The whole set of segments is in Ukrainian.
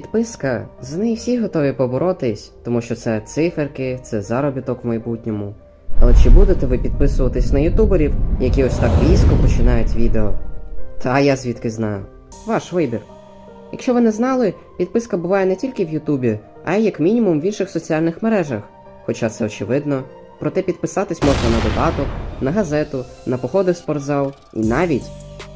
Підписка, за неї всі готові поборотись, тому що це циферки, це заробіток в майбутньому. Але чи будете ви підписуватись на ютуберів, які ось так різко починають відео? Та я звідки знаю. Ваш вибір. Якщо ви не знали, підписка буває не тільки в Ютубі, а й як мінімум в інших соціальних мережах. Хоча це очевидно. Проте підписатись можна на додаток, на газету, на походи в спортзал і навіть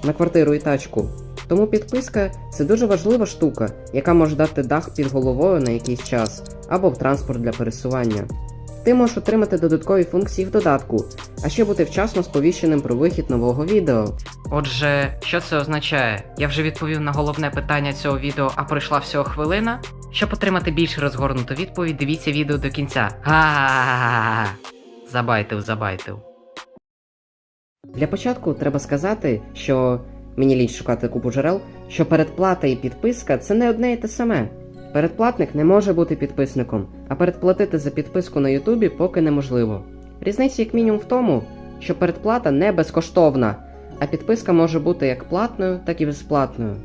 на квартиру і тачку. Тому підписка це дуже важлива штука, яка може дати дах під головою на якийсь час або в транспорт для пересування. Ти можеш отримати додаткові функції в додатку, а ще бути вчасно сповіщеним про вихід нового відео. Отже, що це означає? Я вже відповів на головне питання цього відео, а пройшла всього хвилина. Щоб отримати більш розгорнуту відповідь, дивіться відео до кінця. Га! Забайтив, забайтив. Для початку треба сказати, що мені ліч шукати купу джерел, що передплата і підписка це не одне і те саме. Передплатник не може бути підписником, а передплатити за підписку на Ютубі поки неможливо. Різниця як мінімум в тому, що передплата не безкоштовна, а підписка може бути як платною, так і безплатною.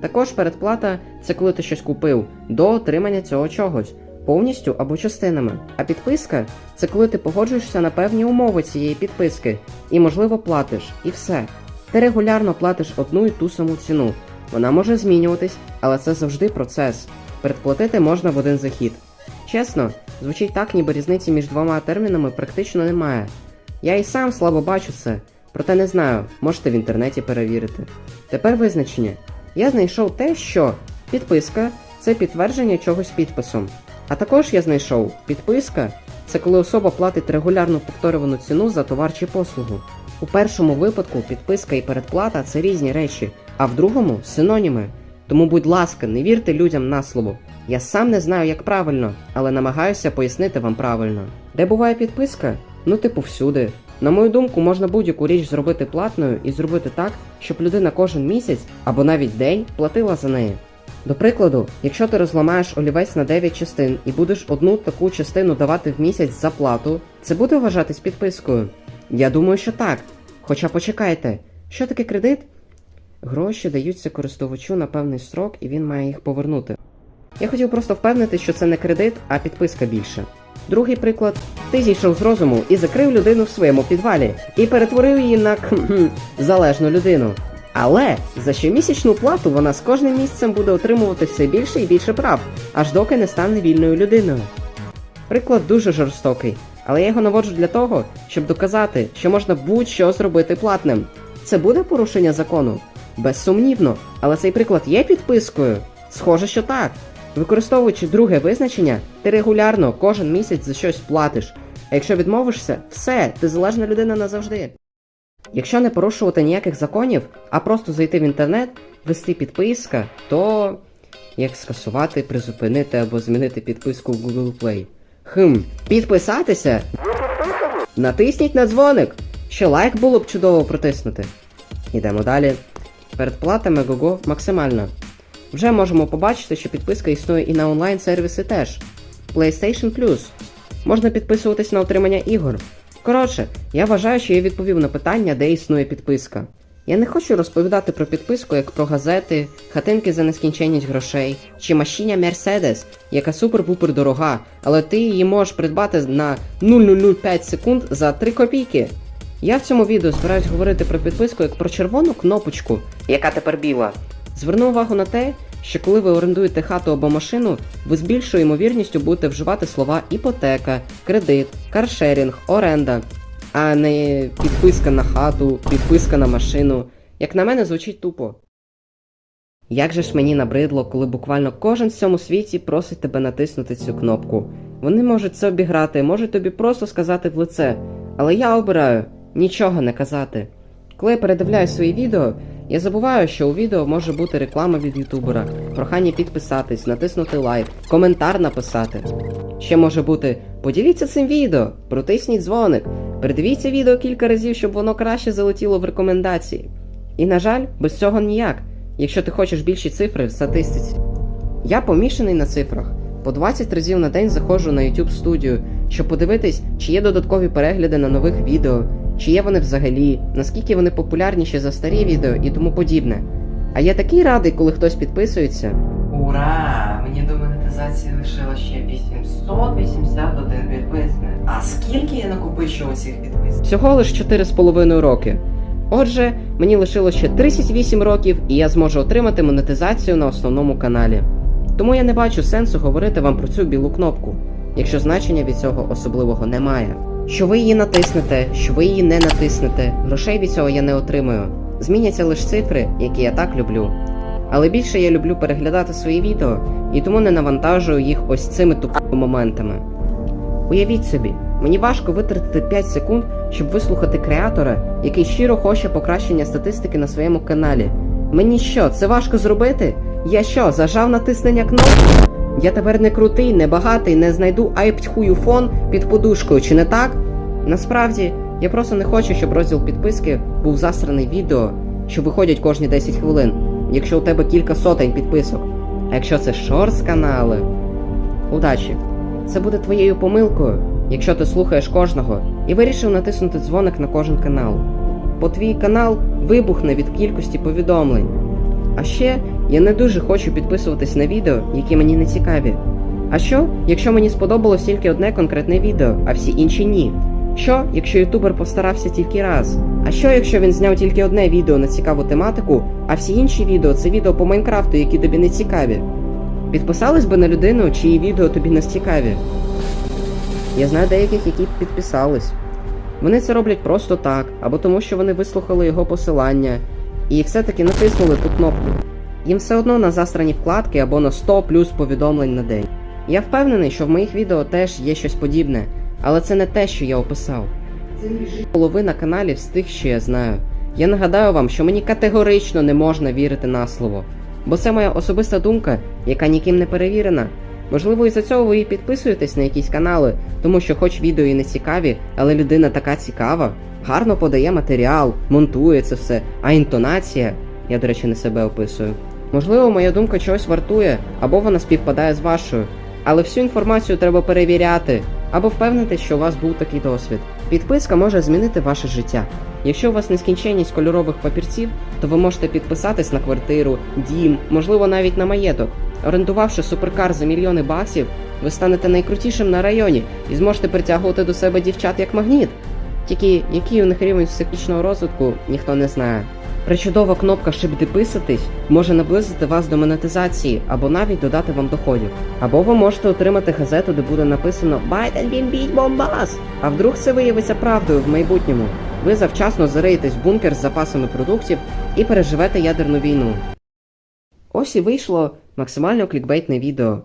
Також передплата це коли ти щось купив до отримання цього чогось, повністю або частинами. А підписка це коли ти погоджуєшся на певні умови цієї підписки і, можливо, платиш, і все. Ти регулярно платиш одну і ту саму ціну. Вона може змінюватись, але це завжди процес. Передплатити можна в один захід. Чесно, звучить так, ніби різниці між двома термінами практично немає. Я і сам слабо бачу це, проте не знаю, можете в інтернеті перевірити. Тепер визначення. Я знайшов те, що підписка це підтвердження чогось підписом. А також я знайшов підписка це коли особа платить регулярну повторювану ціну за товар чи послугу. У першому випадку підписка і передплата це різні речі, а в другому синоніми. Тому, будь ласка, не вірте людям на слово. Я сам не знаю, як правильно, але намагаюся пояснити вам правильно. Де буває підписка? Ну, типу, всюди. На мою думку, можна будь-яку річ зробити платною і зробити так, щоб людина кожен місяць або навіть день платила за неї. До прикладу, якщо ти розламаєш олівець на 9 частин і будеш одну таку частину давати в місяць за плату, це буде вважатись підпискою? Я думаю, що так. Хоча почекайте, що таке кредит? Гроші даються користувачу на певний строк і він має їх повернути. Я хотів просто впевнити, що це не кредит, а підписка більше. Другий приклад: ти зійшов з розуму і закрив людину в своєму підвалі і перетворив її на залежну людину. Але за щомісячну плату вона з кожним місяцем буде отримувати все більше і більше прав, аж доки не стане вільною людиною. Приклад дуже жорстокий, але я його наводжу для того, щоб доказати, що можна будь-що зробити платним. Це буде порушення закону? Безсумнівно, але цей приклад є підпискою? Схоже, що так. Використовуючи друге визначення, ти регулярно кожен місяць за щось платиш. А якщо відмовишся, все, ти залежна людина назавжди. Якщо не порушувати ніяких законів, а просто зайти в інтернет, ввести підписка, то як скасувати, призупинити або змінити підписку в Google Play. Хм, підписатися? Натисніть на дзвоник. Ще лайк було б чудово протиснути. Йдемо далі. Передплата Megogo максимальна. Вже можемо побачити, що підписка існує і на онлайн-сервіси теж. PlayStation Plus. Можна підписуватись на отримання ігор. Коротше, я вважаю, що я відповів на питання, де існує підписка. Я не хочу розповідати про підписку як про газети, хатинки за нескінченність грошей чи машиня Mercedes, яка супер-пупер дорога, але ти її можеш придбати на 0,005 секунд за 3 копійки. Я в цьому відео збираюсь говорити про підписку як про червону кнопочку, яка тепер біла. Зверну увагу на те, що коли ви орендуєте хату або машину, ви з більшою ймовірністю будете вживати слова іпотека, кредит, каршерінг, оренда, а не підписка на хату, підписка на машину. Як на мене, звучить тупо. Як же ж мені набридло, коли буквально кожен в цьому світі просить тебе натиснути цю кнопку. Вони можуть це обіграти, можуть тобі просто сказати в лице, але я обираю нічого не казати. Коли я передивляю свої відео, я забуваю, що у відео може бути реклама від ютубера, прохання підписатись, натиснути лайк, коментар написати. Ще може бути поділіться цим відео, протисніть дзвоник, передивіться відео кілька разів, щоб воно краще залетіло в рекомендації. І на жаль, без цього ніяк, якщо ти хочеш більші цифри в статистиці. Я помішаний на цифрах. По 20 разів на день заходжу на YouTube студію, щоб подивитись, чи є додаткові перегляди на нових відео, чи є вони взагалі, наскільки вони популярніші за старі відео і тому подібне. А я такий радий, коли хтось підписується. Ура! Монетизації лишило ще 881 підписник. А скільки я накопичу цих підписників? Всього лиш 4,5 роки. Отже, мені лишило ще 38 років, і я зможу отримати монетизацію на основному каналі. Тому я не бачу сенсу говорити вам про цю білу кнопку, якщо значення від цього особливого немає. Що ви її натиснете, що ви її не натиснете, грошей від цього я не отримую. Зміняться лише цифри, які я так люблю. Але більше я люблю переглядати свої відео, і тому не навантажую їх ось цими тупими моментами. Уявіть собі, мені важко витратити 5 секунд, щоб вислухати креатора, який щиро хоче покращення статистики на своєму каналі. Мені що, це важко зробити? Я що, зажав натиснення кнопки? Я тепер не крутий, не багатий, не знайду айптхую фон під подушкою, чи не так? Насправді, я просто не хочу, щоб розділ підписки був засраний відео, що виходять кожні 10 хвилин, якщо у тебе кілька сотень підписок. А якщо це шорс канали. Удачі! Це буде твоєю помилкою, якщо ти слухаєш кожного і вирішив натиснути дзвоник на кожен канал. Бо твій канал вибухне від кількості повідомлень. А ще я не дуже хочу підписуватись на відео, які мені не цікаві. А що, якщо мені сподобалось тільки одне конкретне відео, а всі інші ні? Що, якщо ютубер постарався тільки раз? А що, якщо він зняв тільки одне відео на цікаву тематику, а всі інші відео це відео по Майнкрафту, які тобі не цікаві? Підписались би на людину, чиї відео тобі не цікаві. Я знаю деяких, які підписались. Вони це роблять просто так, або тому, що вони вислухали його посилання і все-таки натиснули ту кнопку. Їм все одно на засрані вкладки або на 100 плюс повідомлень на день. Я впевнений, що в моїх відео теж є щось подібне, але це не те, що я описав. Половина каналів з тих, що я знаю. Я нагадаю вам, що мені категорично не можна вірити на слово. Бо це моя особиста думка, яка ніким не перевірена. Можливо, із-за цього ви і підписуєтесь на якісь канали, тому що хоч відео і не цікаві, але людина така цікава, гарно подає матеріал, монтує це все, а інтонація, я, до речі, не себе описую. Можливо, моя думка чогось вартує, або вона співпадає з вашою. Але всю інформацію треба перевіряти, або впевнитись, що у вас був такий досвід. Підписка може змінити ваше життя. Якщо у вас нескінченність кольорових папірців, то ви можете підписатись на квартиру, дім, можливо навіть на маєток. Орендувавши суперкар за мільйони баксів, ви станете найкрутішим на районі і зможете притягувати до себе дівчат як магніт. Тільки який у них рівень психічного розвитку, ніхто не знає. Причудова кнопка «Щоб підписатись» може наблизити вас до монетизації або навіть додати вам доходів. Або ви можете отримати газету, де буде написано «Байден бімбіть бомбас! А вдруг це виявиться правдою в майбутньому? Ви завчасно зариєтесь в бункер з запасами продуктів і переживете ядерну війну. Ось і вийшло максимально клікбейтне відео.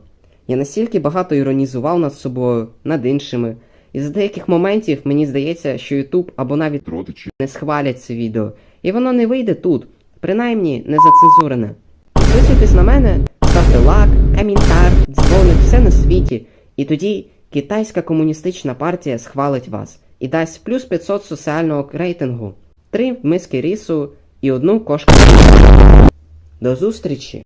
Я настільки багато іронізував над собою, над іншими. І з деяких моментів мені здається, що YouTube або навіть родичі. не схвалять це відео. І воно не вийде тут, принаймні не зацензурене. Підписуйтесь на мене, ставте лайк, коментар, дзвоник, все на світі. І тоді китайська комуністична партія схвалить вас і дасть плюс 500 соціального рейтингу, три миски рису і одну кошку. До зустрічі!